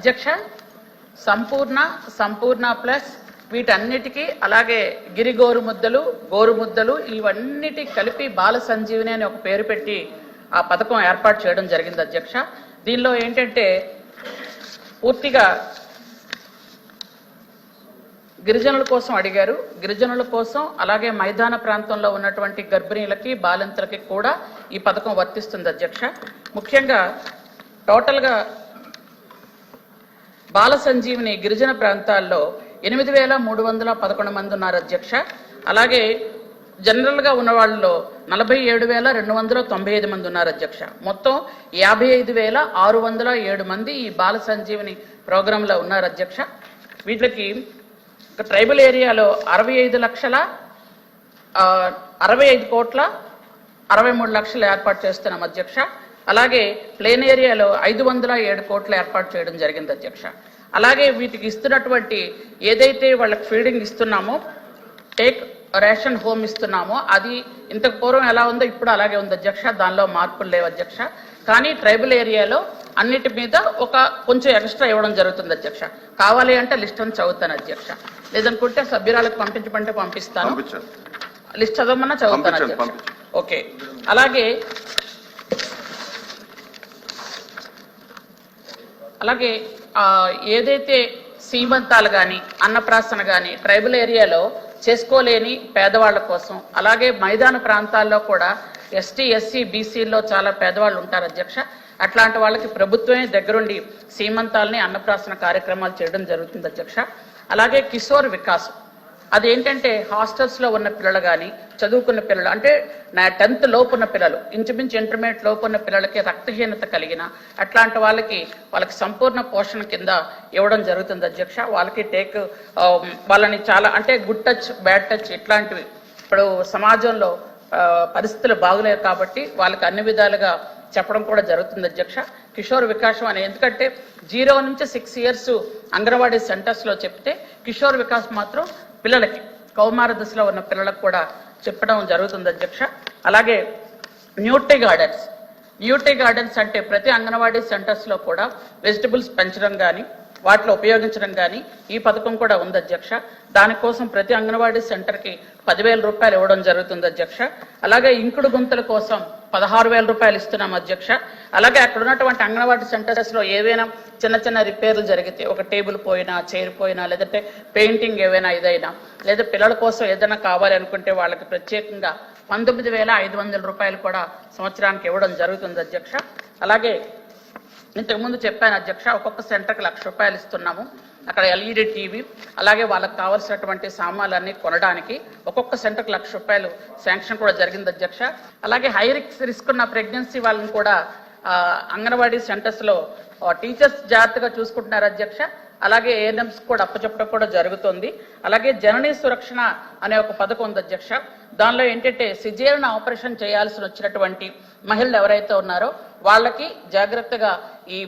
అధ్యక్ష సంపూర్ణ సంపూర్ణ ప్లస్ వీటన్నిటికీ అలాగే గిరి గోరు ముద్దలు గోరు ముద్దలు ఇవన్నిటి కలిపి బాల సంజీవిని అని ఒక పేరు పెట్టి ఆ పథకం ఏర్పాటు చేయడం జరిగింది అధ్యక్ష. దీనిలో ఏంటంటే పూర్తిగా గిరిజనుల కోసం అడిగారు. గిరిజనుల కోసం అలాగే మైదాన ప్రాంతంలో ఉన్నటువంటి గర్భిణీలకి బాలింతలకి కూడా ఈ పథకం వర్తిస్తుంది అధ్యక్ష. ముఖ్యంగా టోటల్గా బాల సంజీవిని గిరిజన ప్రాంతాల్లో ఎనిమిది వేల మూడు వందల పదకొండు మంది ఉన్నారు అధ్యక్ష. అలాగే జనరల్గా ఉన్న వాళ్ళలో నలభై ఏడు వేల రెండు వందల తొంభై ఐదు మంది ఉన్నారు అధ్యక్ష. మొత్తం యాభై ఐదు వేల ఆరు వందల ఏడు మంది ఈ బాల సంజీవిని ప్రోగ్రాంలో ఉన్నారు అధ్యక్ష. వీటికి ట్రైబల్ ఏరియాలో అరవై ఐదు లక్షల అరవై ఐదు కోట్ల అరవై మూడు లక్షలు ఏర్పాటు చేస్తున్నాం అధ్యక్ష. అలాగే ప్లేన్ ఏరియాలో ఐదు వందల ఏడు కోట్లు ఏర్పాటు చేయడం జరిగింది అధ్యక్ష. అలాగే వీటికి ఇస్తున్నటువంటి ఏదైతే వాళ్ళకి ఫీడింగ్ ఇస్తున్నామో టేక్ రేషన్ హోమ్ ఇస్తున్నామో అది ఇంతకు పూర్వం ఎలా ఉందో ఇప్పుడు అలాగే ఉంది అధ్యక్ష. దానిలో మార్పులు లేవు అధ్యక్ష. కానీ ట్రైబల్ ఏరియాలో అన్నిటి మీద ఒక కొంచెం ఎక్స్ట్రా ఇవ్వడం జరుగుతుంది అధ్యక్ష. కావాలి అంటే లిస్ట్ అని చదువుతాను అధ్యక్ష. లేదనుకుంటే సభ్యురాలకు పంపించమంటే పంపిస్తాను. లిస్ట్ చదవమన్నా చదువుతాను అధ్యక్ష. ఓకే. అలాగే అలాగే ఏదైతే సీమంతాలు కానీ అన్నప్రాసన కానీ ట్రైబల్ ఏరియాలో చేసుకోలేని పేదవాళ్ళ కోసం అలాగే మైదాన ప్రాంతాల్లో కూడా ఎస్టీ ఎస్సీ బీసీల్లో చాలా పేదవాళ్ళు ఉంటారు అధ్యక్ష. అట్లాంటి వాళ్ళకి ప్రభుత్వమే దగ్గరుండి సీమంతాలని అన్నప్రాసన కార్యక్రమాలు చేయడం జరుగుతుంది అధ్యక్ష. అలాగే కిషోర్ వికాసం అదేంటంటే హాస్టల్స్లో ఉన్న పిల్లలు కానీ చదువుకున్న పిల్లలు అంటే నా టెన్త్ లోపు ఉన్న పిల్లలు ఇంచుమించు ఇంటర్మీడియట్ లోపు ఉన్న పిల్లలకి రక్తహీనత కలిగిన అట్లాంటి వాళ్ళకి వాళ్ళకి సంపూర్ణ పోషణ కింద ఇవ్వడం జరుగుతుంది అధ్యక్ష. వాళ్ళకి టేక్ వాళ్ళని చాలా అంటే గుడ్ టచ్ బ్యాడ్ టచ్ ఇట్లాంటివి. ఇప్పుడు సమాజంలో పరిస్థితులు బాగులేవు కాబట్టి వాళ్ళకి అన్ని విధాలుగా చెప్పడం కూడా జరుగుతుంది అధ్యక్ష. కిషోర్ వికాసం అని ఎందుకంటే జీరో నుంచి సిక్స్ ఇయర్స్ అంగన్వాడీ సెంటర్స్లో చెప్తే కిషోర్ వికాస్ మాత్రం పిల్లలకి కౌమార దశలో ఉన్న పిల్లలకు కూడా చెప్పడం జరుగుతుంది అధ్యక్ష. అలాగే న్యూట్రీ గార్డెన్స్. న్యూట్రీ గార్డెన్స్ అంటే ప్రతి అంగన్వాడీ సెంటర్స్లో కూడా వెజిటబుల్స్ పెంచడం కానీ వాటిలో ఉపయోగించడం కానీ ఈ పథకం కూడా ఉంది అధ్యక్ష. దానికోసం ప్రతి అంగన్వాడీ సెంటర్కి పదివేల రూపాయలు ఇవ్వడం జరుగుతుంది అధ్యక్ష. అలాగే ఇంకుడు గుంతల కోసం పదహారు వేల రూపాయలు ఇస్తున్నాం అధ్యక్ష. అలాగే అక్కడ ఉన్నటువంటి అంగన్వాడీ సెంటర్స్లో ఏవైనా చిన్న చిన్న రిపేర్లు జరిగితే ఒక టేబుల్ పోయినా చైర్ పోయినా లేదంటే పెయింటింగ్ ఏవైనా ఇదైనా లేదా పిల్లల కోసం ఏదైనా కావాలి అనుకుంటే వాళ్ళకి ప్రత్యేకంగా పంతొమ్మిది వేల ఐదు వందల రూపాయలు కూడా సంవత్సరానికి ఇవ్వడం జరుగుతుంది అధ్యక్ష. అలాగే ఇంతకుముందు చెప్పాను అధ్యక్ష ఒక్కొక్క సెంటర్కి లక్ష రూపాయలు ఇస్తున్నాము. అక్కడ ఎల్ఈడి టీవీ అలాగే వాళ్ళకి కావాల్సినటువంటి సామాన్లన్నీ కొనడానికి ఒక్కొక్క సెంటర్కి లక్ష రూపాయలు శాంక్షన్ కూడా జరిగింది అధ్యక్ష. అలాగే హై రిస్క్ రిస్క్ ఉన్న ప్రెగ్నెన్సీ వాళ్ళని కూడా అంగన్వాడీ సెంటర్స్లో టీచర్స్ జాగ్రత్తగా చూసుకుంటున్నారు అధ్యక్ష. అలాగే ఏఎన్ఎంస్ కూడా అప్పచెప్పడం కూడా జరుగుతుంది. అలాగే జననీ సురక్షణ అనే ఒక పథకం ఉంది అధ్యక్ష. దానిలో ఏంటంటే సిజేరియన్ ఆపరేషన్ చేయాల్సి వచ్చినటువంటి మహిళలు ఎవరైతే ఉన్నారో వాళ్ళకి జాగ్రత్తగా ఈ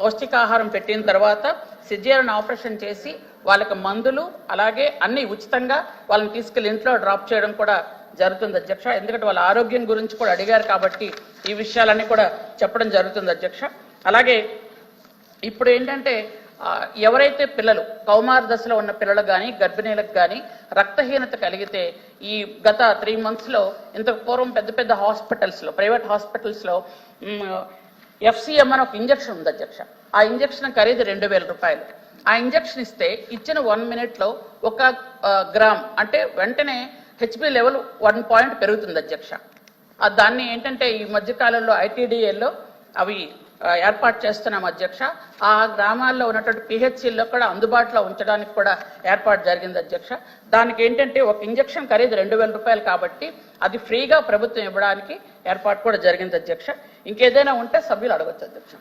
పౌష్టికాహారం పెట్టిన తర్వాత సిజేరియన్ ఆపరేషన్ చేసి వాళ్ళకి మందులు అలాగే అన్ని ఉచితంగా వాళ్ళని తీసుకెళ్ళి ఇంట్లో డ్రాప్ చేయడం కూడా జరుగుతుంది అధ్యక్ష. ఎందుకంటే వాళ్ళ ఆరోగ్యం గురించి కూడా అడిగారు కాబట్టి ఈ విషయాలన్నీ కూడా చెప్పడం జరుగుతుంది అధ్యక్ష. అలాగే ఇప్పుడు ఏంటంటే ఎవరైతే పిల్లలు కౌమార దశలో ఉన్న పిల్లలకు కానీ గర్భిణీలకు కానీ రక్తహీనత కలిగితే ఈ గత త్రీ మంత్స్లో ఇంతకు పూర్వం పెద్ద పెద్ద హాస్పిటల్స్లో ప్రైవేట్ హాస్పిటల్స్లో ఎఫ్సిఎం అని ఒక ఇంజక్షన్ ఉంది అధ్యక్ష. ఆ ఇంజక్షన్ ఖరీదు రెండు వేల రూపాయలు. ఆ ఇంజక్షన్ ఇస్తే ఇచ్చిన వన్ మినిట్లో ఒక గ్రామ్ అంటే వెంటనే హెచ్పి లెవెల్ వన్ పాయింట్ పెరుగుతుంది అధ్యక్ష. దాన్ని ఏంటంటే ఈ మధ్యకాలంలో ఐటీడీఏలో అవి ఏర్పాటు చేస్తున్నాం అధ్యక్ష. ఆ గ్రామాల్లో ఉన్నటువంటి పిహెచ్సిల్లో కూడా అందుబాటులో ఉంచడానికి కూడా ఏర్పాటు జరిగింది అధ్యక్ష. దానికి ఏంటంటే ఒక ఇంజక్షన్ ఖరీదు రెండు వేల రూపాయలు కాబట్టి అది ఫ్రీగా ప్రభుత్వం ఇవ్వడానికి ఏర్పాటు కూడా జరిగింది అధ్యక్ష. ఇంకేదైనా ఉంటే సభ్యులు అడగచ్చు అధ్యక్ష.